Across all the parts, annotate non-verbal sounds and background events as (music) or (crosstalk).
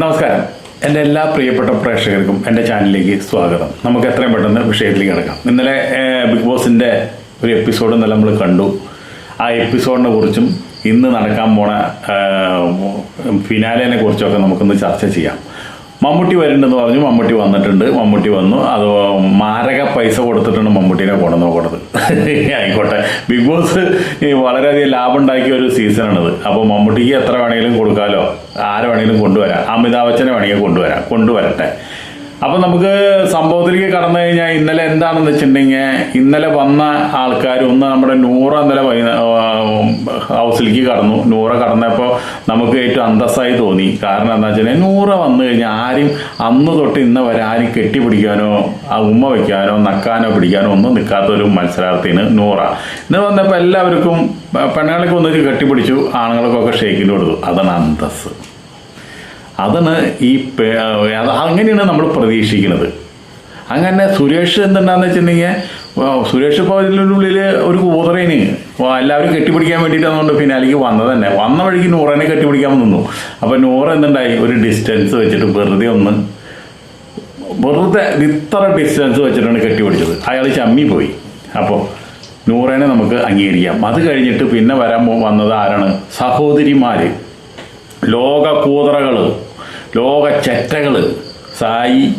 നമസ്കാരം. എന്റെ എല്ലാ പ്രിയപ്പെട്ട പ്രേക്ഷകർക്കും എന്റെ ചാനലിലേക്ക് സ്വാഗതം. നമുക്ക് എത്രയും പെട്ടെന്ന് വിഷയത്തിലേക്ക് കിടക്കാം. ഇന്നലെ ബിഗ് ബോസിന്റെ ഒരു എപ്പിസോഡ് നമ്മൾ കണ്ടു. ആ എപ്പിസോഡിനെ കുറിച്ചും ഇന്ന് നടക്കാൻ പോണ ഫിനാലിനെ കുറിച്ചൊക്കെ നമുക്കൊന്ന് ചർച്ച ചെയ്യാം. മമ്മൂട്ടി വരുന്നുണ്ടെന്ന് പറഞ്ഞു മമ്മൂട്ടി വന്നിട്ടുണ്ട് മമ്മൂട്ടി വന്നു. അത് മാരക പൈസ കൊടുത്തിട്ടുണ്ട് മമ്മൂട്ടിനെ കൊണ്ടുവന്ന് കൊടുത്തത് (laughs) ആയിക്കോട്ടെ. ബിഗ് ബോസ് വളരെയധികം ലാഭം ഉണ്ടാക്കിയ ഒരു സീസണാണിത്. അപ്പോൾ മമ്മൂട്ടിക്ക് എത്ര വേണമെങ്കിലും കൊടുക്കാമല്ലോ ആരെ വേണമെങ്കിലും കൊണ്ടുവരാം. അമിതാഭ് ബച്ചനെ വേണമെങ്കിൽ കൊണ്ടുവരാം. കൊണ്ടുവരട്ടെ. അപ്പം നമുക്ക് സംഭവത്തിലേക്ക് കടന്നു കഴിഞ്ഞാൽ ഇന്നലെ എന്താണെന്ന് വെച്ചിട്ടുണ്ടെങ്കിൽ ഇന്നലെ വന്ന ആൾക്കാർ ഒന്ന് നമ്മുടെ നൂറ ഇന്നലെ ഹൗസിലേക്ക് കടന്നു. നൂറ കടന്നപ്പോൾ നമുക്ക് ഏറ്റവും അന്തസ്സായി തോന്നി. കാരണം എന്താ വെച്ചാൽ നൂറ വന്നു കഴിഞ്ഞാൽ ആരും അന്ന് തൊട്ട് ഇന്ന് വരെ ആരും കെട്ടിപ്പിടിക്കാനോ ആ ഉമ്മ വയ്ക്കാനോ നക്കാനോ പിടിക്കാനോ ഒന്നും നിൽക്കാത്ത ഒരു മത്സരാർത്ഥിന് നൂറ. ഇന്ന് വന്നപ്പോൾ എല്ലാവർക്കും പെണ്ണുങ്ങളൊക്കെ ഒന്നിച്ച് കെട്ടിപ്പിടിച്ചു ആണുങ്ങൾക്കൊക്കെ ഷേക്കിന്റെ കൊടുത്തു. അതാണ് അന്തസ്സ്. അതാണ് ഈ അങ്ങനെയാണ് നമ്മൾ പ്രതീക്ഷിക്കുന്നത്. അങ്ങനെ സുരേഷ് എന്തുണ്ടാന്ന് വെച്ചിട്ടുണ്ടെങ്കിൽ സുരേഷ് ഇപ്പോൾ ഇതിനുള്ളിൽ ഒരു കൂതറേന് എല്ലാവരും കെട്ടിപ്പിടിക്കാൻ വേണ്ടിയിട്ടാണ് ഫിനാലിക്ക് വന്നത് തന്നെ. വന്ന വഴിക്ക് നൂറേനെ കെട്ടിപ്പിടിക്കാൻ നിന്നു അപ്പോൾ നൂറ് എന്തുണ്ടായി? ഒരു ഡിസ്റ്റൻസ് വെച്ചിട്ട് വെറുതെ ഒന്ന് വെറുതെ ഇത്ര ഡിസ്റ്റൻസ് വെച്ചിട്ടാണ് കെട്ടിപ്പിടിച്ചത്. അയാൾ ചമ്മി പോയി അപ്പോൾ നൂറേനെ നമുക്ക് അംഗീകരിക്കാം. അത് കഴിഞ്ഞിട്ട് പിന്നെ വരാൻ വന്നത് ആരാണ്? സഹോദരിമാർ ലോക കൂതറകൾ ലോക ചെറ്റകൾ സായി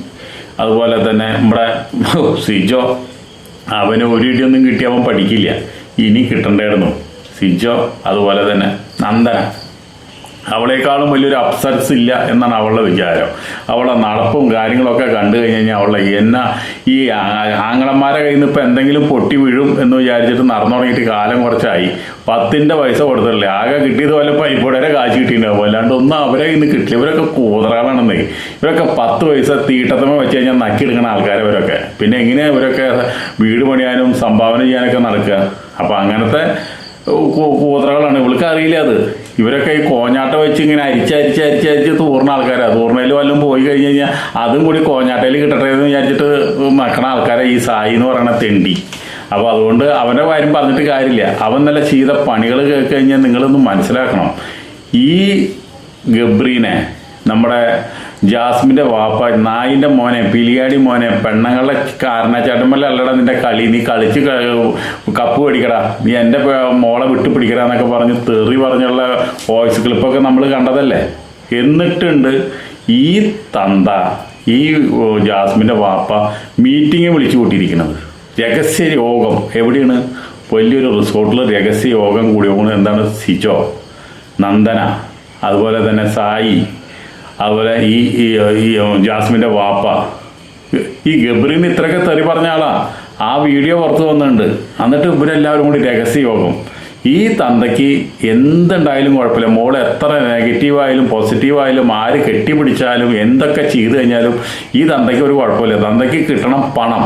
അതുപോലെ തന്നെ നമ്മുടെ സിജോ. അവന് ഒരു ഇടിയൊന്നും കിട്ടി അവൻ പഠിക്കില്ല. ഇനി കിട്ടണ്ടായിരുന്നു. സിജോ അതുപോലെ തന്നെ നന്ദന. അവളെക്കാളും വലിയൊരു അപ്സരസ് ഇല്ല എന്നാണ് അവളുടെ വിചാരം. അവളെ നടപ്പും കാര്യങ്ങളൊക്കെ കണ്ടു കഴിഞ്ഞ് കഴിഞ്ഞാൽ അവളെ എന്നാ ഈ ആങ്ങളന്മാരെ കയ്യിൽ നിന്ന് ഇപ്പം എന്തെങ്കിലും പൊട്ടി വീഴും എന്ന് വിചാരിച്ചിട്ട് നടന്നു തുടങ്ങിയിട്ട് കാലം കുറച്ചായി. പത്തിന്റെ പൈസ കൊടുത്തിട്ടില്ല? ആകെ കിട്ടിയത് പോലെ പൈപ്പോടെ കാശ് കിട്ടിയിട്ടുണ്ടാവും. അല്ലാണ്ട് ഒന്നും അവരെ ഇന്ന് കിട്ടില്ല. ഇവരൊക്കെ കൂതറകളാണെന്നേ. ഇവരൊക്കെ പത്ത് പൈസ തീട്ടത്തമ വെച്ച് കഴിഞ്ഞാൽ നക്കിയെടുക്കുന്ന ആൾക്കാരെ ഇവരൊക്കെ. പിന്നെ എങ്ങനെയാണ് ഇവരൊക്കെ വീട് പണിയാനും സംഭാവന ചെയ്യാനൊക്കെ നടക്കുക? അപ്പം അങ്ങനത്തെ കൂതറകളാണ്. ഇവൾക്ക് അറിയില്ല അത്. ഇവരൊക്കെ ഈ കോഞ്ഞാട്ട വെച്ച് ഇങ്ങനെ അരിച്ച് അരിച്ച് അരിച്ച് അരിച്ച് തൂർന്ന ആൾക്കാരാണ് തൂർണയിൽ വല്ലതും പോയി കഴിഞ്ഞ് കഴിഞ്ഞാൽ അതും കൂടി കോഞ്ഞാട്ടയിൽ കിട്ടട്ടെ എന്ന് വിചാരിച്ചിട്ട് മക്കണ ആൾക്കാരെ ഈ സായി എന്ന് പറയുന്ന തെണ്ടി. അപ്പോൾ അതുകൊണ്ട് അവന്റെ കാര്യം പറഞ്ഞിട്ട് കാര്യമില്ല. അവൻ നല്ല ചെയ്ത പണികൾ കേൾക്കി കഴിഞ്ഞാൽ നിങ്ങളൊന്ന് മനസ്സിലാക്കണം. ഈ ഗബ്രീനെ നമ്മുടെ ജാസ്മിന്റെ വാപ്പ നായിന്റെ മോനെ പിലിയാടി മോനെ പെണ്ണുങ്ങളുടെ ചേട്ടന്മാരെ അല്ലട നിന്റെ കളി. നീ കളിച്ച് കപ്പ് പിടിക്കടാ നീ എന്റെ മോളെ വിട്ടു പിടിക്കടാ എന്നൊക്കെ പറഞ്ഞ് തെറി പറഞ്ഞുള്ള വോയിസ് ക്ലിപ്പൊക്കെ നമ്മൾ കണ്ടതല്ലേ? എന്നിട്ടുണ്ട് ഈ തന്ത ഈ ജാസ്മിന്റെ വാപ്പ മീറ്റിംഗ് വിളിച്ചു കൂട്ടിയിരിക്കുന്നത്. രഹസ്യ യോഗം എവിടെയാണ്? വലിയൊരു റിസോർട്ടിൽ രഹസ്യ യോഗം കൂടി പോകുന്നത് എന്താണ്? സിജോ നന്ദന അതുപോലെ തന്നെ സായി. അതുപോലെ ഈ ഈ ജാസ്മിന്റെ വാപ്പ. ഈ ഗബ്രീന് ഇത്രയൊക്കെ തെറി പറഞ്ഞ ആളാ. ആ വീഡിയോ പുറത്ത് വന്നിട്ടുണ്ട്. എന്നിട്ട് ഇവരെല്ലാവരും കൂടി രഹസ്യ യോഗം ഈ തന്തയ്ക്ക് എന്തുണ്ടായാലും കുഴപ്പമില്ല. മോൾ എത്ര നെഗറ്റീവായാലും പോസിറ്റീവായാലും ആര് കെട്ടിപ്പിടിച്ചാലും എന്തൊക്കെ ചെയ്തു കഴിഞ്ഞാലും ഈ തന്തയ്ക്ക് ഒരു കുഴപ്പമില്ല. തന്തയ്ക്ക് കിട്ടണം പണം.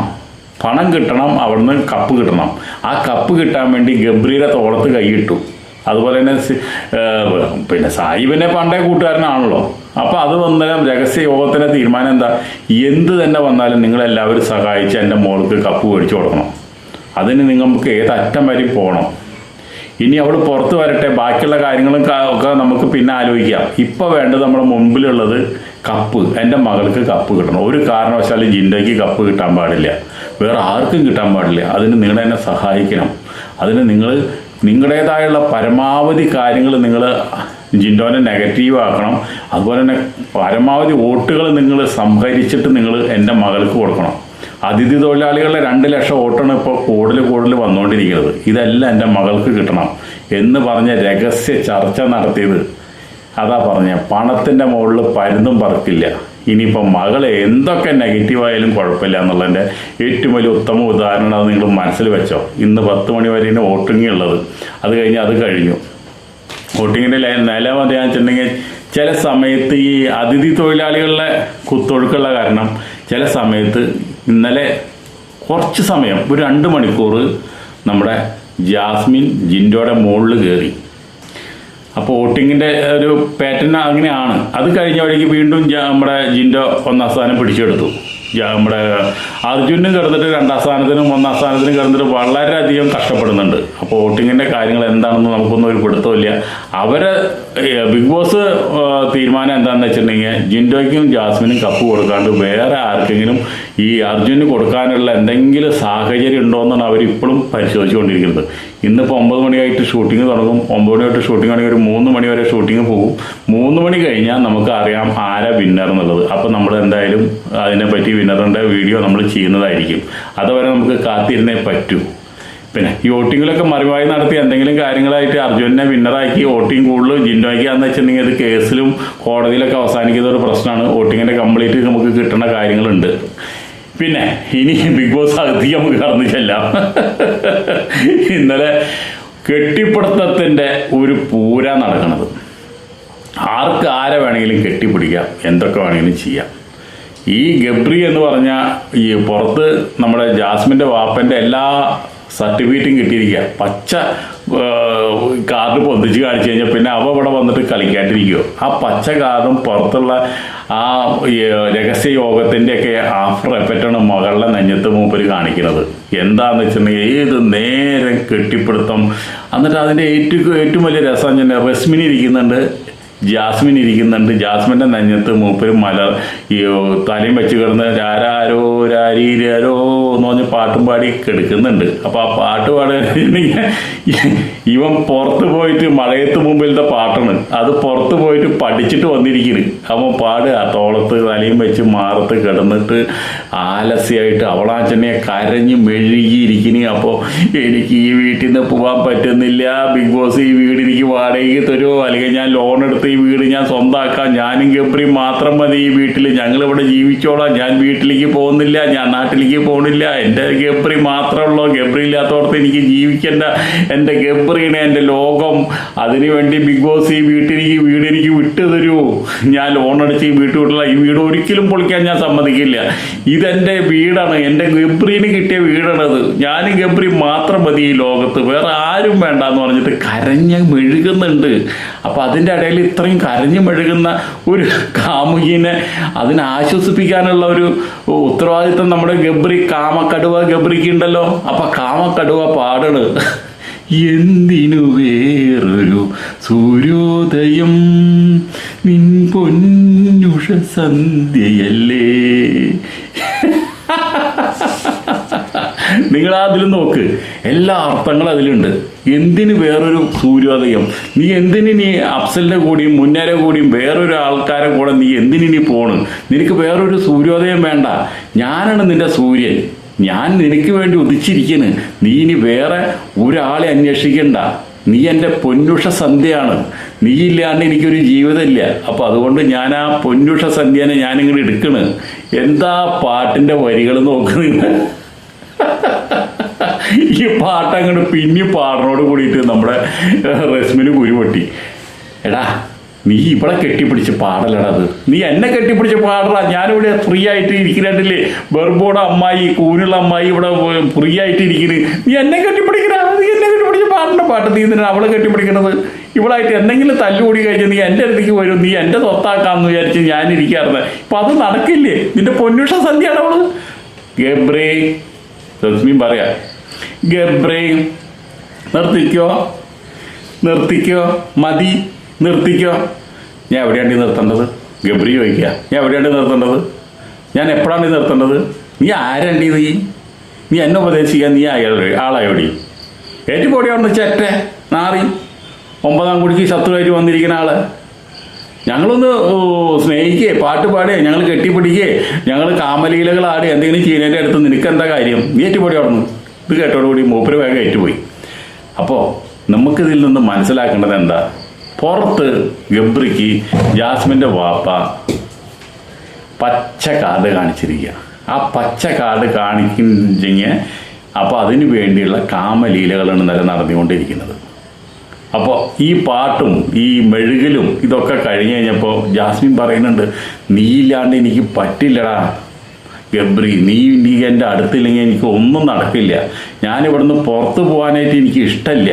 പണം കിട്ടണം അവിടുന്ന് കപ്പ് കിട്ടണം. ആ കപ്പ് കിട്ടാൻ വേണ്ടി ഗബ്രിയുടെ തോളത്ത് കൈയിട്ടു. അതുപോലെ തന്നെ പിന്നെ സാഹിബിനെ പണ്ടേ കൂട്ടുകാരനാണല്ലോ. അപ്പൊ അത് വന്നാലും രഹസ്യ യോഗത്തിന്റെ തീരുമാനം എന്താ? എന്ത് തന്നെ വന്നാലും നിങ്ങളെല്ലാവരും സഹായിച്ച് എന്റെ മോൾക്ക് കപ്പ് മേടിച്ചു കൊടുക്കണം. അതിന് നിങ്ങൾക്ക് ഏതറ്റം വരെ പോകണം. ഇനി അവൾ പുറത്ത് വരട്ടെ ബാക്കിയുള്ള കാര്യങ്ങളും ഒക്കെ നമുക്ക് പിന്നെ ആലോചിക്കാം. ഇപ്പൊ വേണ്ടത് നമ്മുടെ മുമ്പിലുള്ളത് കപ്പ് എന്റെ മകൾക്ക് കപ്പ് കിട്ടണം. ഒരു കാരണവശാലും ജിൻഡയ്ക്ക് കപ്പ് കിട്ടാൻ പാടില്ല. വേറെ ആർക്കും കിട്ടാൻ പാടില്ല. അതിന് നിങ്ങൾ എന്നെ സഹായിക്കണം. അതിന് നിങ്ങൾ നിങ്ങളുടേതായുള്ള പരമാവധി കാര്യങ്ങൾ നിങ്ങൾ ജിൻഡോനെ നെഗറ്റീവ് ആക്കണം. അതുപോലെ തന്നെ പരമാവധി വോട്ടുകൾ നിങ്ങൾ സംഹരിച്ചിട്ട് നിങ്ങൾ എന്റെ മകൾക്ക് കൊടുക്കണം. അതിഥി തൊഴിലാളികളുടെ രണ്ട് ലക്ഷം വോട്ടാണ് ഇപ്പോൾ കൂടുതൽ കൂടുതൽ വന്നുകൊണ്ടിരിക്കുന്നത്. ഇതെല്ലാം എന്റെ മകൾക്ക് കിട്ടണം എന്ന് പറഞ്ഞ രഹസ്യ ചർച്ച നടത്തിയത്. അതാ പറഞ്ഞ പണത്തിന്റെ മുകളിൽ പരുന്തും പറക്കില്ല. ഇനിയിപ്പോൾ മകൾ എന്തൊക്കെ നെഗറ്റീവായാലും കുഴപ്പമില്ല എന്നുള്ളതിന്റെ ഏറ്റവും വലിയ ഉത്തമ ഉദാഹരണം അത് നിങ്ങൾ മനസ്സിൽ വെച്ചോ. ഇന്ന് പത്ത് മണി വരെയാണ് വോട്ടിംഗ് ഉള്ളത് അത് കഴിഞ്ഞ് അത് കഴിഞ്ഞു. വോട്ടിങ്ങിന്റെ നില മതിയാണെന്നുണ്ടെങ്കിൽ ചില സമയത്ത് ഈ അതിഥി തൊഴിലാളികളുടെ കുത്തൊഴുക്കുള്ള കാരണം ചില സമയത്ത് ഇന്നലെ കുറച്ച് സമയം ഒരു രണ്ട് മണിക്കൂർ നമ്മുടെ ജാസ്മിൻ ജിൻഡോയുടെ മുകളിൽ കയറി. അപ്പോൾ വോട്ടിങ്ങിന്റെ ഒരു പാറ്റേൺ അങ്ങനെയാണ്. അത് കഴിഞ്ഞ വഴിക്ക് വീണ്ടും നമ്മുടെ ജിൻഡോ ഒന്നാം സ്ഥാനം പിടിച്ചെടുത്തു. നമ്മുടെ അർജുനും കിടന്നിട്ട് രണ്ടാം സ്ഥാനത്തിനും ഒന്നാം സ്ഥാനത്തിനും കിടന്നിട്ട് വളരെയധികം കഷ്ടപ്പെടുന്നുണ്ട്. അപ്പോൾ വോട്ടിങ്ങിന്റെ കാര്യങ്ങൾ എന്താണെന്ന് നമുക്കൊന്നും ഒരു പിടുത്തമില്ല അവരെ ബിഗ് ബോസ് തീരുമാനം എന്താണെന്ന് വെച്ചിട്ടുണ്ടെങ്കിൽ ജിൻഡോയ്ക്കും ജാസ്മിനും കപ്പ് കൊടുക്കാണ്ട് വേറെ ആർക്കെങ്കിലും ഈ അർജുന് കൊടുക്കാനുള്ള എന്തെങ്കിലും സാഹചര്യം അവർ ഇപ്പോഴും പരിശോധിച്ചുകൊണ്ടിരിക്കുന്നത്. ഇന്നിപ്പോൾ ഒമ്പത് മണിയായിട്ട് ഷൂട്ടിംഗ് തുടങ്ങും. ഒമ്പത് മണിയായിട്ട് ഷൂട്ടിംഗ് ആണെങ്കിൽ ഒരു മൂന്ന് മണി വരെ ഷൂട്ടിംഗ് പോകും. മൂന്ന് മണി കഴിഞ്ഞാൽ നമുക്ക് അറിയാം ആരാ വിന്നർ എന്നുള്ളത്. അപ്പോൾ നമ്മൾ എന്തായാലും അതിനെപ്പറ്റി വിന്നറിന്റെ വീഡിയോ നമ്മൾ ചെയ്യുന്നതായിരിക്കും. അതുവരെ നമുക്ക് കാത്തിരുന്നേ പറ്റൂ. പിന്നെ ഈ വോട്ടിങ്ങിലൊക്കെ മറിവായി നടത്തി എന്തെങ്കിലും കാര്യങ്ങളായിട്ട് അർജുനെ വിന്നറാക്കി വോട്ടിംഗ് കൂടുതൽ ജിൻഡോയ്ക്കാന്ന് വെച്ചിട്ടുണ്ടെങ്കിൽ അത് കേസിലും കോടതിയിലൊക്കെ അവസാനിക്കുന്ന ഒരു പ്രശ്നമാണ്. വോട്ടിങ്ങിന്റെ കംപ്ലീറ്റ് നമുക്ക് കിട്ടുന്ന കാര്യങ്ങളുണ്ട്. പിന്നെ ഇനി ബിഗ് ബോസ് അകത്തേക്ക് നമുക്ക് കടന്നു ചെല്ലാം. ഇന്നലെ കെട്ടിപ്പിടുത്തത്തിന്റെ ഒരു പൂര നടക്കണത്. ആർക്ക് ആരെ വേണമെങ്കിലും കെട്ടിപ്പിടിക്കാം. എന്തൊക്കെ വേണമെങ്കിലും ചെയ്യാം. ഈ ഗബ്രി എന്ന് പറഞ്ഞ ഈ പുറത്ത് നമ്മുടെ ജാസ്മിന്റെ വാപ്പന്റെ എല്ലാ സർട്ടിഫിക്കറ്റും കിട്ടിയിരിക്കുക. പച്ച കാർഡ് പൊന്തിച്ച് കാണിച്ചു കഴിഞ്ഞാൽ പിന്നെ അവ ഇവിടെ വന്നിട്ട് കളിക്കാണ്ടിരിക്കുമോ ആ പച്ച കാർഡും പുറത്തുള്ള ആ രഹസ്യ യോഗത്തിന്റെ ഒക്കെ ആഫ്റ്റർ എഫക്റ്റാണ് മകളുടെ നെഞ്ഞത്ത് മൂപ്പർ കാണിക്കുന്നത്. എന്താണെന്ന് വെച്ചിട്ടുണ്ടെങ്കിൽ ഏത് നേരം കെട്ടിപ്പിടുത്തം? എന്നിട്ട് അതിന്റെ ഏറ്റവും ഏറ്റവും വലിയ രസം തന്നെ റസ്മിനി ഇരിക്കുന്നുണ്ട് ജാസ്മിൻ ഇരിക്കുന്നുണ്ട്. ജാസ്മിന്റെ നെഞ്ഞത്ത് മൂപ്പരും മല ഈ തലയും വെച്ച് കിടന്ന് രാരാരോ രാരീരാരോ എന്ന് പറഞ്ഞ് പാട്ടും പാടി കെടുക്കുന്നുണ്ട്. അപ്പോൾ ആ പാട്ട് പാടുകയാണെങ്കിൽ ഇവൻ പുറത്ത് പോയിട്ട് മഴയത്ത് മുമ്പിലത്തെ പാട്ടാണ്. അത് പുറത്ത് പോയിട്ട് പഠിച്ചിട്ട് വന്നിരിക്കുന്നു. അവൻ പാടുക തോളത്ത് തലയും വെച്ച് മാറത്ത് കിടന്നിട്ട് ആലസ്യമായിട്ട് അവളാച്ചനെ കരഞ്ഞ് മെഴുകിയിരിക്കുന്നു. അപ്പോൾ എനിക്ക് ഈ വീട്ടിൽ നിന്ന് പോകാൻ പറ്റുന്നില്ല. ബിഗ് ബോസ് ഈ വീട് എനിക്ക് വാടകയ്ക്ക് തരുമോ അല്ലെങ്കിൽ ഞാൻ ലോൺ എടുത്ത് ഈ വീട് ഞാൻ സ്വന്തമാക്കാം ഞാനും ഗബ്രിയും മാത്രം മതി ഈ വീട്ടിൽ. ഞങ്ങൾ ഇവിടെ ജീവിച്ചോളാം. ഞാൻ വീട്ടിലേക്ക് പോകുന്നില്ല. ഞാൻ നാട്ടിലേക്ക് പോകുന്നില്ല എന്റെ ഗംഭ്രി മാത്രമേ ഉള്ളൂ ഗബ്രി ഇല്ലാത്തവർക്ക് എനിക്ക് ജീവിക്കേണ്ട. എന്റെ ഗബ്രിയാണ് എന്റെ ലോകം. അതിനുവേണ്ടി ബിഗ് ബോസ് ഈ വീട്ടിലേക്ക് വീട് എനിക്ക് വിട്ടു തരൂ ഞാൻ ലോൺ അടിച്ച് ഈ വീട്ടിൽ വിട്ടില്ല ഈ വീട് ഒരിക്കലും പൊളിക്കാൻ ഞാൻ സമ്മതിക്കില്ല. ഇതെന്റെ വീടാണ്. എന്റെ ഗബ്രീന് കിട്ടിയ വീടാണത് ഞാനും ഗബ്രി മാത്രം മതി ഈ ലോകത്ത്. വേറെ ആരും വേണ്ട എന്ന് പറഞ്ഞിട്ട് കരഞ്ഞ് മെഴുകുന്നുണ്ട്. അപ്പോൾ അതിന്റെ ഇടയിൽ ഇത്രയും കരഞ്ഞു മെഴുകുന്ന ഒരു കാമുകിനെ അതിനെ ആശ്വസിപ്പിക്കാനുള്ള ഒരു ഉത്തരവാദിത്വം നമ്മുടെ ഗബ്രി കാമക്കടുവ ഗബ്രിക്ക് ഉണ്ടല്ലോ. അപ്പൊ കാമക്കടുവ പാടണ്. എന്തിനു വേറൊരു സൂര്യോദയം? നിൻ പൊന്നുഷ സന്ധ്യയല്ലേ? നിങ്ങൾ അതിൽ നോക്ക്. എല്ലാ അർത്ഥങ്ങളും അതിലുണ്ട്. എന്തിന് വേറൊരു സൂര്യോദയം? നീ എന്തിന് നീ അഫ്സലിന്റെ കൂടിയും മുന്നേരെ കൂടിയും വേറൊരു ആൾക്കാരെ കൂടെ നീ എന്തിന് നീ പോണ്? നിനക്ക് വേറൊരു സൂര്യോദയം വേണ്ട. ഞാനാണ് നിന്റെ സൂര്യൻ. ഞാൻ നിനക്ക് വേണ്ടി ഉദിച്ചിരിക്കുന്നു നീ ഇനി വേറെ ഒരാളെ അന്വേഷിക്കണ്ട. നീ എന്റെ പൊന്നുഷ സന്ധ്യയാണ്. നീ ഇല്ലാണ്ട് എനിക്കൊരു ജീവിതമില്ല അപ്പോൾ അതുകൊണ്ട് ഞാൻ ആ പൊന്നുഷ സന്ധ്യനെ ഞാനിങ്ങനെ എടുക്കണ്. എന്താ പാട്ടിന്റെ വരികൾ നോക്കുന്നത്? ഈ പാട്ട് അങ്ങോട്ട് പിന്നെ പാടിനോട് കൂടിയിട്ട് നമ്മുടെ റസ്മിന് കുരുപൊട്ടി എടാ നീ ഇവിടെ കെട്ടിപ്പിടിച്ച് പാടലടാ അത്. നീ എന്നെ കെട്ടിപ്പിടിച്ച് പാടടാ. ഞാനിവിടെ ഫ്രീ ആയിട്ട് ഇരിക്കുന്നുണ്ടല്ലേ. ബെർബോടെ അമ്മായി കൂനുള്ള അമ്മായി ഇവിടെ ഫ്രീ ആയിട്ട് ഇരിക്കുന്നത് നീ എന്നെ കെട്ടിപ്പിടിക്കണ നീ എന്നെ കെട്ടിപ്പിടിച്ച് പാടേണ്ട പാട്ട്. നീ എന്തിനാ അവളെ കെട്ടിപ്പിടിക്കണത്? ഇവളായിട്ട് എന്തെങ്കിലും തല്ലുകൂടി കഴിഞ്ഞ് നീ എന്റെ അടുത്തേക്ക് വരും നീ എന്റെ സ്വത്താക്കാന്ന് വിചാരിച്ച് ഞാൻ ഇരിക്കാറുണ്ട് ഇപ്പൊ അത് നടക്കില്ലേ? നിന്റെ പൊന്നുഷ സന്ധ്യയാണ് അവൾ. ഗബ്രേ റസ്മിൻ പറയാ ഗബ്രേ നിർത്തിക്കോ നിർത്തിക്കോ മതി നിർത്തിക്കോ. ഞാൻ എവിടെയാണ് നിർത്തേണ്ടത്? ഗബ്രി ചോദിക്കുക ഞാൻ എവിടെയാണ് നിർത്തേണ്ടത്? ഞാൻ എപ്പോഴാണ് നിർത്തേണ്ടത്? നീ ആരണ്ടി നീ? നീ എന്നെ ഉപദേശിക്കാൻ നീ ആയ ആളായോടി? ഏറ്റുപോടിയാണെന്ന് ചെറ്റെ നാറി. ഒമ്പതാം കുടിക്ക് ശത്രുവായിട്ട് വന്നിരിക്കുന്ന ആൾ. ഞങ്ങളൊന്ന് സ്നേഹിക്കേ പാട്ട് പാടേ ഞങ്ങൾ കെട്ടിപ്പിടിക്കേ ഞങ്ങൾ കാമലീലകൾ ആടി എന്തെങ്കിലും ചെയ്യുന്നതിന്റെ അടുത്ത് നിനക്ക് എന്താ കാര്യം? നീ ഏറ്റുപോടി അവിടുന്ന്. ഇത് കേട്ടോടുകൂടി മൂപ്പര് വേഗം ഏറ്റുപോയി. അപ്പോൾ നമുക്കിതിൽ നിന്ന് മനസ്സിലാക്കേണ്ടത് എന്താ? പുറത്ത് ഗബ്രിക്ക് ജാസ്മിന്റെ വാപ്പ പച്ച കാർഡ് കാണിച്ചിരിക്കുക ആ പച്ച കാർഡ് കാണിക്കുന്നെങ്കിൽ അപ്പോൾ അതിനു വേണ്ടിയുള്ള കാമലീലകളാണ് നില നടന്നുകൊണ്ടിരിക്കുന്നത്. അപ്പോൾ ഈ പാട്ടും ഈ മെഴുകലും ഇതൊക്കെ കഴിഞ്ഞ് കഴിഞ്ഞപ്പോൾ ജാസ്മിൻ പറയുന്നുണ്ട് നീ ഇല്ലാണ്ട് എനിക്ക് പറ്റില്ലടാ ഗബ്രി നീ നീ എന്റെ അടുത്തില്ലെങ്കിൽ എനിക്ക് ഒന്നും നടക്കില്ല. ഞാനിവിടുന്ന് പുറത്ത് പോകാനായിട്ട് എനിക്ക് ഇഷ്ടമില്ല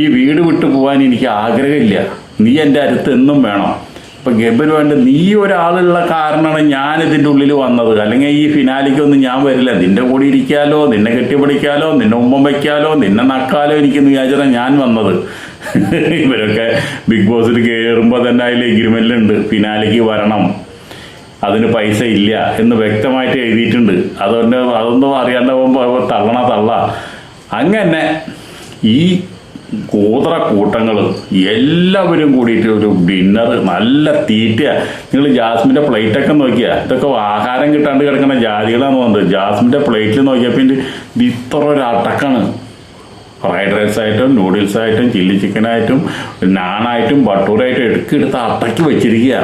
ഈ വീട് വിട്ട് പോകാൻ എനിക്ക് ആഗ്രഹമില്ല. നീ എന്റെ അടുത്ത് എന്നും വേണം. ഇപ്പം ഗബ്രി വേണ്ട നീ ഒരാളുള്ള കാരണമാണ് ഞാൻ ഇതിന്റെ ഉള്ളിൽ വന്നത്. അല്ലെങ്കിൽ ഈ ഫിനാലിക്കൊന്നും ഞാൻ വരില്ല. നിന്റെ കൂടി ഇരിക്കാലോ നിന്നെ കെട്ടിപ്പിടിക്കാലോ നിന്നെ ഉമ്മ വയ്ക്കാലോ നിന്നെ നക്കാലോ എനിക്ക് വിചാരിച്ചാൽ ഞാൻ വന്നത്. ഇവരൊക്കെ ബിഗ് ബോസിൽ കയറുമ്പോൾ തന്നെ അതിൽ എഗ്രിമെന്റിലുണ്ട് ഫിനാലിക്ക് വരണം. അതിന് പൈസ ഇല്ല എന്ന് വ്യക്തമായിട്ട് എഴുതിയിട്ടുണ്ട്. അതുകൊണ്ട് അതൊന്നും അറിയാണ്ട് പോകുമ്പോൾ തള്ളണ തള്ള. അങ്ങനെ ഈ കൂതറ കൂട്ടങ്ങൾ എല്ലാവരും കൂടിയിട്ട് ഒരു ഡിന്നർ നല്ല തീറ്റ നിങ്ങൾ ജാസ്മിന്റെ പ്ലേറ്റൊക്കെ നോക്കിയാൽ ഇതൊക്കെ ആഹാരം കിട്ടാണ്ട് കിടക്കുന്ന ജാതികളാണെന്ന് തോന്നുന്നത് ജാസ്മിന്റെ പ്ലേറ്റിൽ നോക്കിയപ്പോൾ ഇത്ര ഒരു അടക്കാണ്. ഫ്രൈഡ് റൈസ് ആയിട്ടും നൂഡിൽസ് ആയിട്ടും ചില്ലി ചിക്കനായിട്ടും നാണായിട്ടും ബട്ടൂറായിട്ടും എടുക്കെടുത്ത് അട്ടയ്ക്ക് വെച്ചിരിക്കുക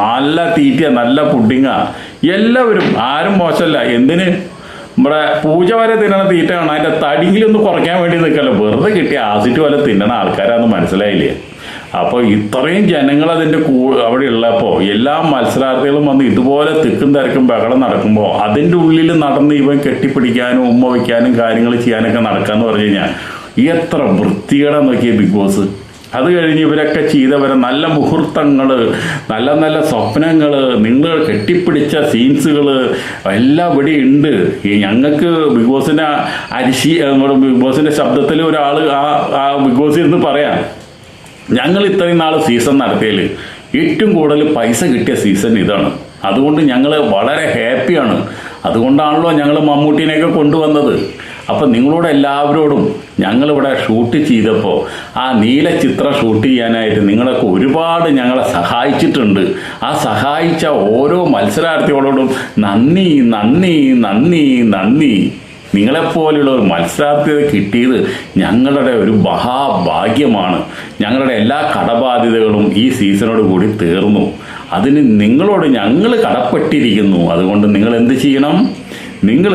നല്ല തീറ്റ നല്ല പുഡിങ്ങാ. എല്ലാവരും ആരും മോശമല്ല. എന്തിന്? നമ്മുടെ പൂജ വരെ തിന്നണ തീറ്റയാണ്. അതിന്റെ തടിയിലൊന്ന് കുറയ്ക്കാൻ വേണ്ടി നിൽക്കല്ലോ വെറുതെ കിട്ടിയ ആസിറ്റ് വരെ തിന്നണ ആൾക്കാരാന്ന് മനസ്സിലായില്ലേ? അപ്പോൾ ഇത്രയും ജനങ്ങൾ അതിന്റെ കൂ അവിടെ ഉള്ളപ്പോൾ എല്ലാ മത്സരാർത്ഥികളും വന്ന് ഇതുപോലെ തിക്കും തിരക്കും ബഹളം നടക്കുമ്പോൾ അതിന്റെ ഉള്ളിൽ നടന്ന് ഇവൻ കെട്ടിപ്പിടിക്കാനും ഉമ്മ വയ്ക്കാനും കാര്യങ്ങൾ ചെയ്യാനൊക്കെ നടക്കാന്ന് പറഞ്ഞു കഴിഞ്ഞാൽ എത്ര വൃത്തികേടാ നോക്കിയ ബിഗ് ബോസ് അത് കഴിഞ്ഞ് ഇവരൊക്കെ ചെയ്തവരെ നല്ല മുഹൂർത്തങ്ങൾ നല്ല നല്ല സ്വപ്നങ്ങൾ നിങ്ങൾ കെട്ടിപ്പിടിച്ച സീൻസുകൾ എല്ലാം ഇവിടെ ഉണ്ട് ഞങ്ങൾക്ക് ബിഗ് ബോസിന്റെ അരിശി ബിഗ് ബോസിന്റെ ശബ്ദത്തിൽ ഒരാൾ ആ ആ ബിഗ് ബോസിൽ നിന്ന് പറയാം ഞങ്ങൾ ഇത്രയും നാൾ സീസൺ നടത്തിയതിൽ ഏറ്റവും കൂടുതൽ പൈസ കിട്ടിയ സീസൺ ഇതാണ്. അതുകൊണ്ട് ഞങ്ങൾ വളരെ ഹാപ്പിയാണ് അതുകൊണ്ടാണല്ലോ ഞങ്ങൾ മമ്മൂട്ടീനെയൊക്കെ കൊണ്ടുവന്നത്. അപ്പം നിങ്ങളോട് എല്ലാവരോടും ഞങ്ങളിവിടെ ഷൂട്ട് ചെയ്തപ്പോൾ ആ നീല ചിത്രം ഷൂട്ട് ചെയ്യാനായിട്ട് നിങ്ങളൊക്കെ ഒരുപാട് ഞങ്ങളെ സഹായിച്ചിട്ടുണ്ട്. ആ സഹായിച്ച ഓരോ മത്സരാർത്ഥികളോടും നന്ദി നന്ദി നന്ദി നന്ദി. നിങ്ങളെപ്പോലെയുള്ള ഒരു മത്സരാർത്ഥിയെ കിട്ടിയത് ഞങ്ങളുടെ ഒരു മഹാഭാഗ്യമാണ്. ഞങ്ങളുടെ എല്ലാ കടബാധ്യതകളും ഈ സീസണോട് കൂടി തീർന്നു. അതിന് നിങ്ങളോട് ഞങ്ങൾ കടപ്പെട്ടിരിക്കുന്നു. അതുകൊണ്ട് നിങ്ങൾ എന്ത് ചെയ്യണം? നിങ്ങൾ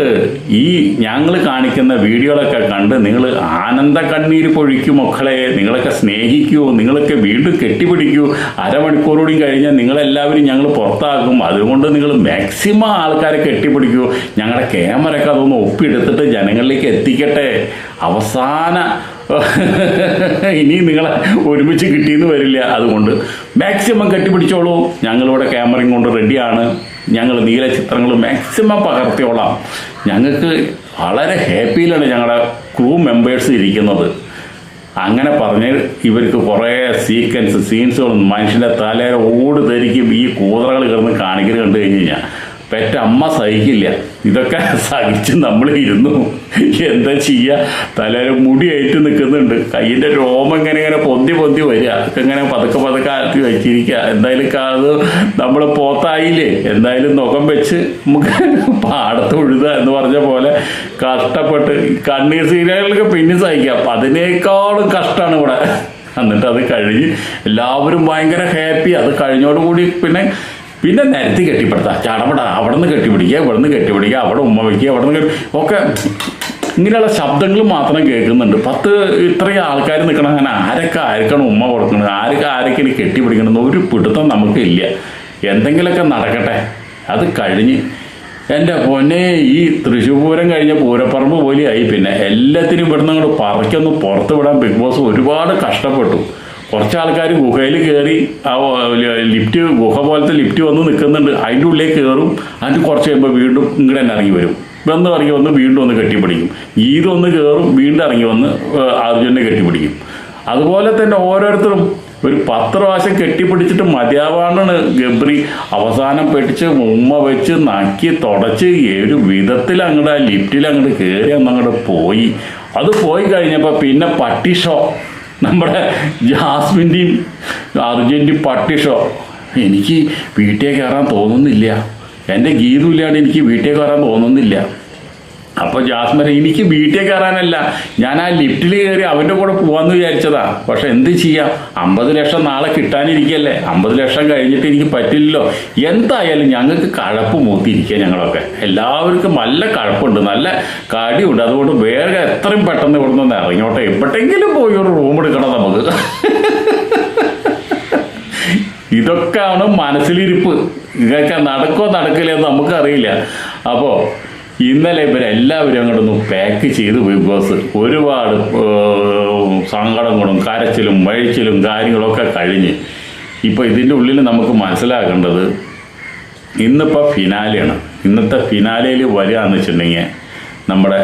ഈ ഞങ്ങൾ കാണിക്കുന്ന വീഡിയോകളൊക്കെ കണ്ട് നിങ്ങൾ ആനന്ദ കണ്ണീര് പൊഴിക്കും മക്കളെ നിങ്ങളൊക്കെ സ്നേഹിക്കൂ നിങ്ങളൊക്കെ വീണ്ടും കെട്ടിപ്പിടിക്കൂ. അരമണിക്കൂറോടും കഴിഞ്ഞാൽ നിങ്ങളെല്ലാവരും ഞങ്ങൾ പുറത്താക്കും അതുകൊണ്ട് നിങ്ങൾ മാക്സിമം ആൾക്കാരെ കെട്ടിപ്പിടിക്കൂ. ഞങ്ങളുടെ ക്യാമറയൊക്കെ അതൊന്ന് ഒപ്പിയെടുത്തിട്ട് ജനങ്ങളിലേക്ക് എത്തിക്കട്ടെ. അവസാന (laughs) ഇനി നിങ്ങളെ ഒരുമിച്ച് കിട്ടിയെന്ന് വരില്ല. അതുകൊണ്ട് മാക്സിമം കെട്ടിപ്പിടിച്ചോളൂ. ഞങ്ങളിവിടെ ക്യാമറയും കൊണ്ട് റെഡിയാണ് ഞങ്ങൾ നീല ചിത്രങ്ങൾ മാക്സിമം പകർത്തിയോളാം. ഞങ്ങൾക്ക് വളരെ ഹാപ്പിയിലാണ് ഞങ്ങളുടെ ക്രൂ മെമ്പേഴ്സ് ഇരിക്കുന്നത്. അങ്ങനെ പറഞ്ഞ് ഇവർക്ക് കുറേ സീക്വൻസ് സീൻസുകളും മനുഷ്യന്റെ തലയിൽ ഓട് ധരിക്കും ഈ കൂതറകൾ കിടന്ന് കാണിക്കൽ കണ്ടു കഴിഞ്ഞ് കഴിഞ്ഞാൽ പെറ്റ അമ്മ സഹിക്കില്ല. ഇതൊക്കെ സഹിച്ച് നമ്മൾ ഇരുന്നു. എന്താ ചെയ്യുക തലയിൽ മുടി ഏറ്റു നിൽക്കുന്നുണ്ട് കയ്യിന്റെ രോമം ഇങ്ങനെ ഇങ്ങനെ പൊന്തി പൊന്തി വരിക. ഇങ്ങനെ പതുക്കെ പതുക്കെ ആക്കി വെച്ചിരിക്കുക എന്തായാലും കാത് നമ്മൾ പോത്തായില്ലേ? എന്തായാലും നുഖം വെച്ച് നമുക്ക് പാടത്ത് ഉഴുതുക എന്ന് പറഞ്ഞ പോലെ കഷ്ടപ്പെട്ട് കണ്ണീർ സീരിയലുകൾക്ക് പിന്നെ സഹിക്കാം. അപ്പം അതിനേക്കാളും കഷ്ടമാണ് ഇവിടെ. എന്നിട്ട് അത് കഴിഞ്ഞ് എല്ലാവരും ഭയങ്കര ഹാപ്പി. അത് കഴിഞ്ഞോടുകൂടി പിന്നെ പിന്നെ നിരത്തി കെട്ടിപ്പിടുത്താം. ചടപട. അവിടെ നിന്ന് കെട്ടിപ്പിടിക്കുക ഇവിടെ നിന്ന് കെട്ടിപ്പിടിക്കുക അവിടെ ഉമ്മ വയ്ക്കുക അവിടെ നിന്ന് ഒക്കെ ഇങ്ങനെയുള്ള ശബ്ദങ്ങൾ മാത്രം കേൾക്കുന്നുണ്ട്. പത്ത് ഇത്രയും ആൾക്കാർ നിൽക്കണം അങ്ങനെ ആരൊക്കെ ആർക്കാണ് ഉമ്മ കൊടുക്കുന്നത്? ആരൊക്കെ ആരൊക്കെ ഇനി കെട്ടിപ്പിടിക്കണമെന്ന് ഒരു പിടുത്തം നമുക്കില്ല. എന്തെങ്കിലുമൊക്കെ നടക്കട്ടെ. അത് കഴിഞ്ഞ് എന്റെ പൊന്നെ ഈ തൃശ്ശൂർ പൂരം കഴിഞ്ഞ പൂരപ്പറമ്പ് പോലെയായി. പിന്നെ എല്ലാത്തിനും ഇവിടുന്ന് അങ്ങോട്ട് പറക്കൊന്ന് പുറത്ത് വിടാൻ ബിഗ് ബോസ് ഒരുപാട് കഷ്ടപ്പെട്ടു. കുറച്ച് ആൾക്കാർ ഗുഹയിൽ കയറി ആ ലിഫ്റ്റ് ഗുഹ പോലത്തെ ലിഫ്റ്റ് വന്ന് നിൽക്കുന്നുണ്ട്. അതിന്റെ ഉള്ളിൽ കയറും അതിന് കുറച്ച് കഴിയുമ്പോൾ വീണ്ടും ഇങ്ങോട്ട് തന്നെ ഇറങ്ങി വരും. വന്ന് ഇറങ്ങി വന്ന് വീണ്ടും ഒന്ന് കെട്ടിപ്പിടിക്കും. ഒന്ന് കയറും വീണ്ടും ഇറങ്ങി വന്ന് അർജുനെ കെട്ടിപ്പിടിക്കും. അതുപോലെ തന്നെ ഓരോരുത്തരും ഒരു പത്ത് പ്രാവശ്യം കെട്ടിപ്പിടിച്ചിട്ട് മതിയാവാണ് ഗബ്രി അവസാനം പെട്ടിച്ച് ഉമ്മ വെച്ച് നക്കി തുടച്ച് ഒരു വിധത്തിൽ അങ്ങോട്ട് ആ ലിഫ്റ്റിൽ അങ്ങോട്ട് കയറി അന്ന് അങ്ങോട്ട് പോയി. അത് പോയി കഴിഞ്ഞപ്പോൾ പിന്നെ പട്ടി ഷോ. നമ്മുടെ ജാസ്മിന്റെയും അർജന്റ് പട്ടിഷോ. എനിക്ക് വീട്ടിൽ കയറാൻ തോന്നുന്നില്ല. എന്റെ ഗീതുമില്ലാണ്ട് എനിക്ക് വീട്ടിൽ കയറാൻ തോന്നുന്നില്ല. അപ്പോൾ ജാസ്മിൻ എനിക്ക് വീട്ടിൽ കയറാനല്ല. ഞാൻ ആ ലിഫ്റ്റിൽ കയറി അവന്റെ കൂടെ പോവാന്ന് വിചാരിച്ചതാ. പക്ഷെ എന്ത് ചെയ്യാം? അമ്പത് ലക്ഷം നാളെ കിട്ടാനിരിക്കല്ലേ. അമ്പത് ലക്ഷം കഴിഞ്ഞിട്ട് എനിക്ക് പറ്റില്ലല്ലോ. എന്തായാലും ഞങ്ങൾക്ക് കഴപ്പ് മൂത്തിരിക്കുക ഞങ്ങളൊക്കെ. എല്ലാവർക്കും നല്ല കഴപ്പുണ്ട് നല്ല കടിയുണ്ട്. അതുകൊണ്ട് വേറെ എത്രയും പെട്ടെന്ന് ഇവിടെ നിന്ന് ഇറങ്ങിയോട്ടെ എപ്പോഴെങ്കിലും പോയി ഒരു റൂം എടുക്കണം നമുക്ക്. ഇതൊക്കെയാണ് മനസ്സിലിരിപ്പ്. ഇതൊക്കെ നടക്കോ നടക്കില്ല എന്ന് നമുക്കറിയില്ല. അപ്പോൾ ഇന്നലെ ഇവരെല്ലാവരും അങ്ങോട്ടൊന്ന് പാക്ക് ചെയ്ത് ബിഗ് ബോസ് ഒരുപാട് സങ്കടങ്ങളും കരച്ചിലും വഴിച്ചിലും കാര്യങ്ങളൊക്കെ കഴിഞ്ഞ്. ഇപ്പോൾ ഇതിന്റെ ഉള്ളിൽ നമുക്ക് മനസ്സിലാക്കേണ്ടത് ഇന്നിപ്പോൾ ഫിനാലെയാണ്. ഇന്നത്തെ ഫിനാലയിൽ വരിക എന്ന് വെച്ചിട്ടുണ്ടെങ്കിൽ നമ്മുടെ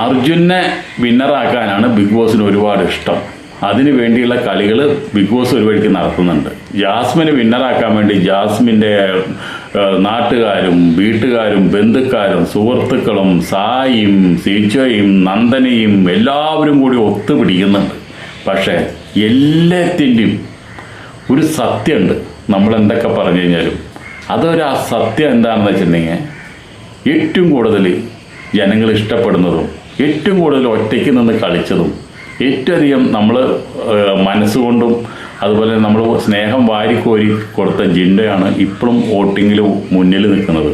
അർജുനെ വിന്നറാക്കാനാണ് ബിഗ് ബോസിന് ഒരുപാട് ഇഷ്ടം. അതിനു വേണ്ടിയുള്ള കളികൾ ബിഗ് ബോസ് ഒരു വഴിക്ക് നടത്തുന്നുണ്ട്. ജാസ്മിന് വിന്നറാക്കാൻ വേണ്ടി ജാസ്മിന്റെ നാട്ടുകാരും വീട്ടുകാരും ബന്ധുക്കാരും സുഹൃത്തുക്കളും സായിയും സിജോയും നന്ദനയും എല്ലാവരും കൂടി ഒത്തുപിടിക്കുന്നുണ്ട് പക്ഷേ എല്ലാത്തിന്റെയും ഒരു സത്യമുണ്ട്. നമ്മൾ എന്തൊക്കെ പറഞ്ഞു കഴിഞ്ഞാലും അതൊരു ആ സത്യം എന്താണെന്ന് വെച്ചിട്ടുണ്ടെങ്കിൽ ഏറ്റവും കൂടുതൽ ജനങ്ങൾ ഇഷ്ടപ്പെടുന്നതും ഏറ്റവും കൂടുതൽ ഒറ്റയ്ക്ക് നിന്ന് കളിച്ചതും ഏറ്റവും അധികം നമ്മൾ മനസ്സുകൊണ്ടും അതുപോലെ നമ്മൾ സ്നേഹം വാരിക്കോരി കൊടുത്ത ജിൻഡയാണ് ഇപ്പോഴും വോട്ടിങ്ങിൽ മുന്നിൽ നിൽക്കുന്നത്.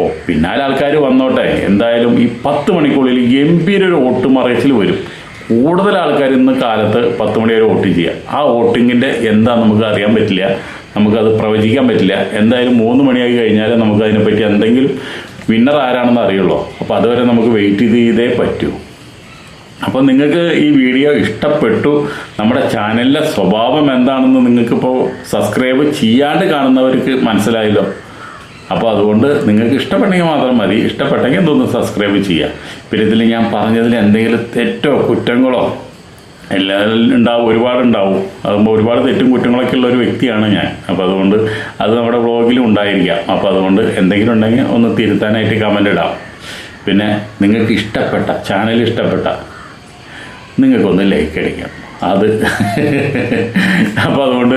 ഓ പിന്നാലെ ആൾക്കാർ വന്നോട്ടെ. എന്തായാലും ഈ പത്ത് മണിക്കുള്ളിൽ ഗംഭീര ഒരു വോട്ട് മറച്ചിൽ വരും. കൂടുതൽ ആൾക്കാർ ഇന്ന് കാലത്ത് പത്ത് മണി വരെ വോട്ട് ചെയ്യുക ആ വോട്ടിങ്ങിന്റെ എന്താ നമുക്ക് അറിയാൻ പറ്റില്ല. നമുക്കത് പ്രവചിക്കാൻ പറ്റില്ല. എന്തായാലും മൂന്ന് മണിയായി കഴിഞ്ഞാൽ നമുക്ക് അതിനെപ്പറ്റി എന്തെങ്കിലും വിന്നർ ആരാണെന്ന് അറിയുള്ളൂ. അപ്പോൾ അതുവരെ നമുക്ക് വെയിറ്റ് ചെയ്തേ പറ്റൂ. അപ്പോൾ നിങ്ങൾക്ക് ഈ വീഡിയോ ഇഷ്ടപ്പെട്ടു. നമ്മുടെ ചാനലിലെ സ്വഭാവം എന്താണെന്ന് നിങ്ങൾക്കിപ്പോൾ സബ്സ്ക്രൈബ് ചെയ്യാണ്ട് കാണുന്നവർക്ക് മനസ്സിലായല്ലോ. അപ്പോൾ അതുകൊണ്ട് നിങ്ങൾക്ക് ഇഷ്ടപ്പെട്ടെങ്കിൽ മാത്രം മതി. ഇഷ്ടപ്പെട്ടെങ്കിൽ എന്തൊന്ന് സബ്സ്ക്രൈബ് ചെയ്യുക പിന്നെ ഇതിൽ ഞാൻ പറഞ്ഞതിൽ എന്തെങ്കിലും തെറ്റോ കുറ്റങ്ങളോ എല്ലാവരും ഉണ്ടാവും ഒരുപാടുണ്ടാവും അതുമ്പോൾ ഒരുപാട് തെറ്റും കുറ്റങ്ങളൊക്കെ ഉള്ള ഒരു വ്യക്തിയാണ് ഞാൻ. അപ്പോൾ അതുകൊണ്ട് അത് നമ്മുടെ വ്ളോഗിലും ഉണ്ടായിരിക്കാം. അപ്പോൾ അതുകൊണ്ട് എന്തെങ്കിലും ഉണ്ടെങ്കിൽ ഒന്ന് തിരുത്താനായിട്ട് കമന്റ് ഇടാം. പിന്നെ നിങ്ങൾക്ക് ഇഷ്ടപ്പെട്ട ചാനൽ ഇഷ്ടപ്പെട്ട നിങ്ങൾക്കൊന്ന് ലൈക്ക് അടിക്കാം. അത് അപ്പോൾ അതുകൊണ്ട്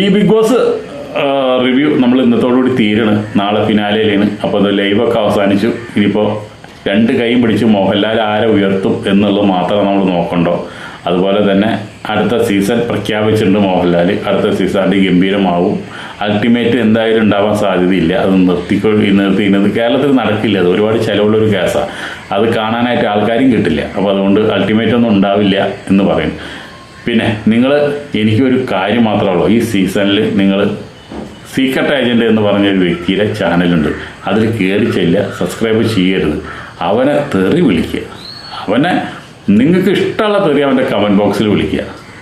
ഈ ബിഗ് ബോസ് റിവ്യൂ നമ്മൾ ഇന്നത്തോടുകൂടി തീരണം. നാളെ ഫിനാലയിലാണ് അപ്പോൾ അത് ലൈവൊക്കെ അവസാനിച്ചു. ഇനിയിപ്പോൾ രണ്ട് കൈയും പിടിച്ച് മോഹൻലാൽ ആരെ ഉയർത്തും എന്നുള്ളത് മാത്രമേ നമ്മൾ നോക്കണ്ടോ? അതുപോലെ തന്നെ അടുത്ത സീസൺ പ്രഖ്യാപിച്ചിട്ടുണ്ട് മോഹൻലാൽ അടുത്ത സീസൺ അതിഗംഭീരമാവും അൾട്ടിമേറ്റ് എന്തായാലും ഉണ്ടാവാൻ സാധ്യതയില്ല. അത് നിർത്തി ഇന്നത് കേരളത്തിൽ നടക്കില്ല അത്. ഒരുപാട് ചിലവുള്ളൊരു കേസാണ് അത് കാണാനായിട്ട് ആൾക്കാരും കിട്ടില്ല. അപ്പോൾ അതുകൊണ്ട് അൾട്ടിമേറ്റ് ഒന്നും ഉണ്ടാവില്ല എന്ന് പറയും. പിന്നെ നിങ്ങൾ എനിക്കൊരു കാര്യം മാത്രമേ ഉള്ളൂ. ഈ സീസണിൽ നിങ്ങൾ സീക്രട്ട് ഏജന്റ് എന്ന് പറഞ്ഞൊരു വ്യക്തിയുടെ ചാനലുണ്ട് അതിൽ കയറി ചെല്ലുക സബ്സ്ക്രൈബ് ചെയ്യരുത്. അവനെ തെറി വിളിക്കുക. അവനെ നിങ്ങൾക്ക് ഇഷ്ടമുള്ള തെറി അവന്റെ കമന്റ് ബോക്സിൽ വിളിക്കുക.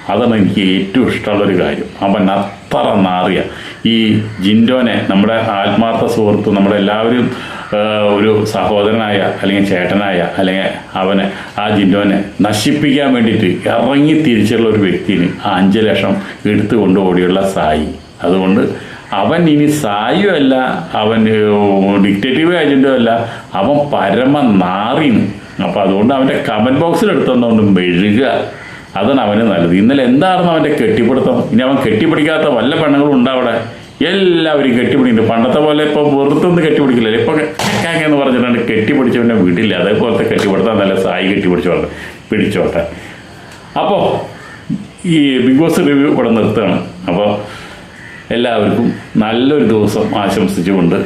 അതാണ് എനിക്ക് ഏറ്റവും ഇഷ്ടമുള്ളൊരു കാര്യം. അവൻ അത്ര നാറിയ. ഈ ജിൻഡോനെ നമ്മുടെ ആത്മാർത്ഥ സുഹൃത്ത് നമ്മുടെ എല്ലാവരും ഒരു സഹോദരനായ അല്ലെങ്കിൽ ചേട്ടനായ അല്ലെങ്കിൽ അവനെ ആ ജിൻഡോനെ നശിപ്പിക്കാൻ വേണ്ടിയിട്ട് ഇറങ്ങി തിരിച്ചുള്ള ഒരു വ്യക്തിന് ആ അഞ്ച് ലക്ഷം എടുത്തു കൊണ്ട് ഓടിയുള്ള സായി. അതുകൊണ്ട് അവൻ ഇനി സായും അല്ല അവൻ ഡിക്റ്റേറ്റീവ് ഏജന്റും അല്ല അവൻ പരമ നാറിന് അപ്പോൾ അതുകൊണ്ട് അവന്റെ കമന്റ് ബോക്സിൽ എടുത്തുകൊണ്ട് മെഴുകുക. അതാണ് അവന് നല്ലത്. ഇന്നലെ എന്താണെന്ന് അവന്റെ കെട്ടിപ്പിടുത്തം? ഇനി അവൻ കെട്ടിപ്പിടിക്കാത്ത വല്ല പെണ്ണുങ്ങളും ഉണ്ടവിടെ എല്ലാവരും കെട്ടിപ്പിടിക്കുന്നുണ്ട്. പണ്ടത്തെ പോലെ ഇപ്പോൾ വെറുത്തൊന്നും കെട്ടിപ്പിടിക്കില്ല ഇപ്പോൾ എന്ന് പറഞ്ഞിട്ടുണ്ട് കെട്ടിപ്പിടിച്ചവനെ വീട്ടില്ല അതേപോലത്തെ കെട്ടിപ്പിടുത്താൻ നല്ല സായി കെട്ടിപ്പിടിച്ചോട്ടെ പിടിച്ചോട്ടെ അപ്പോൾ ഈ ബിഗ് ബോസ് റിവ്യൂ ഇവിടെ നിർത്തുകയാണ്. അപ്പോൾ എല്ലാവർക്കും നല്ലൊരു ദിവസം ആശംസിച്ചുകൊണ്ട്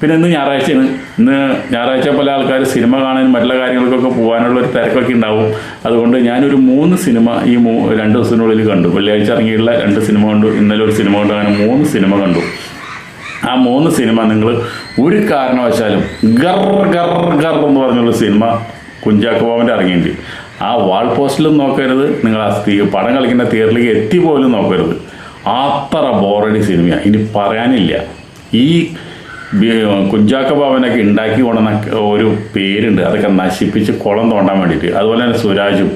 പിന്നെ ഇന്ന് ഞായറാഴ്ചയാണ്. ഇന്ന് ഞായറാഴ്ച പല ആൾക്കാർ സിനിമ കാണാനും മറ്റുള്ള കാര്യങ്ങൾക്കൊക്കെ പോകാനുള്ള ഒരു തിരക്കൊക്കെ ഉണ്ടാവും. അതുകൊണ്ട് ഞാനൊരു മൂന്ന് സിനിമ ഈ മൂ രണ്ട് ദിവസത്തിനുള്ളിൽ കണ്ടു. വെള്ളിയാഴ്ച ഇറങ്ങിയുള്ള രണ്ട് സിനിമ കണ്ടു. ഇന്നലെ ഒരു സിനിമ കണ്ടു. അങ്ങനെ മൂന്ന് സിനിമ കണ്ടു. ആ മൂന്ന് സിനിമ നിങ്ങൾ ഒരു കാരണവശാലും ഗർ ഗർ ഗർ എന്ന് പറഞ്ഞുള്ള സിനിമ കുഞ്ചാക്കോ ബോബന്റെ ഇറങ്ങിയിട്ടുണ്ട്. ആ വാൾ പോസ്റ്റിലും നോക്കരുത്. നിങ്ങൾ ആ പടം കളിക്കുന്ന തിയേറ്ററിലേക്ക് എത്തി പോലും നോക്കരുത്. അത്ര ബോറടി സിനിമയാണ്. ഇനി പറയാനില്ല. ഈ കുഞ്ചാക്കോ ഭവനൊക്കെ ഉണ്ടാക്കി കൊണ്ടുവന്ന ഒരു പേരുണ്ട്. അതൊക്കെ നശിപ്പിച്ച് കുളം തോണ്ടാൻ വേണ്ടിയിട്ട്. അതുപോലെ തന്നെ സുരാജും.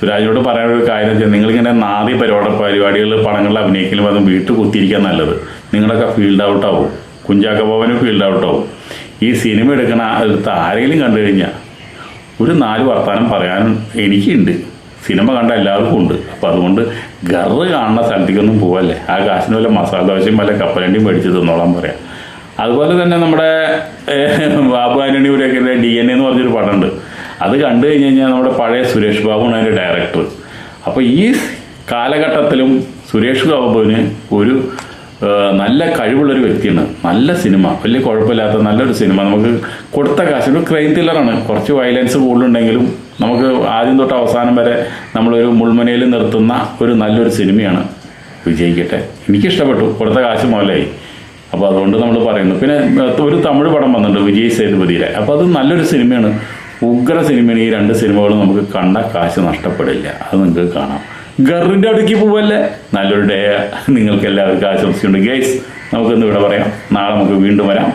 സുരാജിനോട് പറയാൻ ഒരു കാര്യം വെച്ചാൽ നിങ്ങളിങ്ങനെ നാദി പരിപാടി പരിപാടികൾ പടങ്ങളിൽ അഭിനയിക്കലും അതും വീട്ടിൽ കുത്തിയിരിക്കാൻ നല്ലത്. നിങ്ങളൊക്കെ ഫീൽഡ് ഔട്ട് ആവും. കുഞ്ചാക്ക ഭവനും ഫീൽഡ് ഔട്ട് ആവും. ഈ സിനിമ എടുക്കണ അടുത്ത് ആരെങ്കിലും കണ്ടു കഴിഞ്ഞാൽ ഒരു നാല് വർത്തമാനം പറയാനും എനിക്കുണ്ട്. സിനിമ കണ്ട എല്ലാവർക്കും ഉണ്ട്. അപ്പോൾ അതുകൊണ്ട് ഗറ് കാണുന്ന സ്ഥലത്തേക്കൊന്നും പോവല്ലേ? ആ കാശിന് വല്ല മസാല ദോശയും വല്ല കപ്പലണ്ടിയും മേടിച്ച് തിന്നോളാൻ പറയാം. അതുപോലെ തന്നെ നമ്മുടെ ബാബു ബാബു ആന്റണിയുടെയൊക്കെ ഡി എൻ എന്ന് പറഞ്ഞൊരു പടമുണ്ട്. അത് കണ്ടു കഴിഞ്ഞ് കഴിഞ്ഞാൽ നമ്മുടെ പഴയ സുരേഷ് ബാബുവാണ് അതിന്റെ ഡയറക്ടർ അപ്പോൾ ഈ കാലഘട്ടത്തിലും സുരേഷ് ബാബുവിന് ഒരു നല്ല കഴിവുള്ളൊരു വ്യക്തിയാണ്. നല്ല സിനിമ. വലിയ കുഴപ്പമില്ലാത്ത നല്ലൊരു സിനിമ. നമുക്ക് കൊടുത്ത കാശ്. ഒരു ക്രൈം ത്രില്ലറാണ് കുറച്ച് വയലൻസ് കൂടുതലുണ്ടെങ്കിലും നമുക്ക് ആദ്യം തൊട്ട് അവസാനം വരെ നമ്മളൊരു മുൾമുനയിൽ നിർത്തുന്ന ഒരു നല്ലൊരു സിനിമയാണ്. വിജയിക്കട്ടെ. എനിക്കിഷ്ടപ്പെട്ടു. കൊടുത്ത കാശ് മുതലായി. അപ്പോൾ അതുകൊണ്ട് നമ്മൾ പറയുന്നു. പിന്നെ ഒരു തമിഴ് പടം വന്നിട്ടുണ്ട് വിജയ് സേതുപതിയിലെ അപ്പോൾ അത് നല്ലൊരു സിനിമയാണ്. ഉഗ്ര സിനിമയാണ്. ഈ രണ്ട് സിനിമകളും നമുക്ക് കണ്ട കാശ് നഷ്ടപ്പെടില്ല. അത് നിങ്ങൾക്ക് കാണാം. ഗറിന്റെ അടുക്കി പോവല്ലേ? നല്ലൊരു ഡേ. നിങ്ങൾക്ക് എല്ലാവർക്കും ആശംസിച്ചുണ്ട് ഗൈസ് നമുക്കിന്ന് ഇവിടെ പറയാം. നാളെ നമുക്ക് വീണ്ടും വരാം.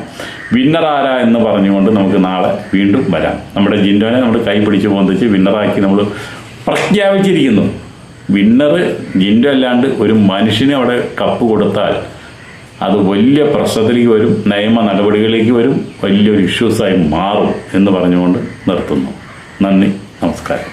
വിന്നർ ആരാ എന്ന് പറഞ്ഞുകൊണ്ട് നമുക്ക് നാളെ വീണ്ടും വരാം. നമ്മുടെ ജിൻഡോനെ നമ്മൾ കൈ പിടിച്ച് പോന്നിച്ച് വിന്നറാക്കി നമ്മൾ പ്രഖ്യാപിച്ചിരിക്കുന്നു. വിന്നർ ജിൻഡോ അല്ലാണ്ട് ഒരു മനുഷ്യന് അവിടെ കപ്പ് കൊടുത്താൽ അത് വലിയ പ്രശ്നത്തിലേക്ക് വരും നിയമ നടപടികളിലേക്ക് വരും വലിയൊരു ഇഷ്യൂസായി മാറും എന്ന് പറഞ്ഞുകൊണ്ട് നിർത്തുന്നു. നന്ദി നമസ്കാരം.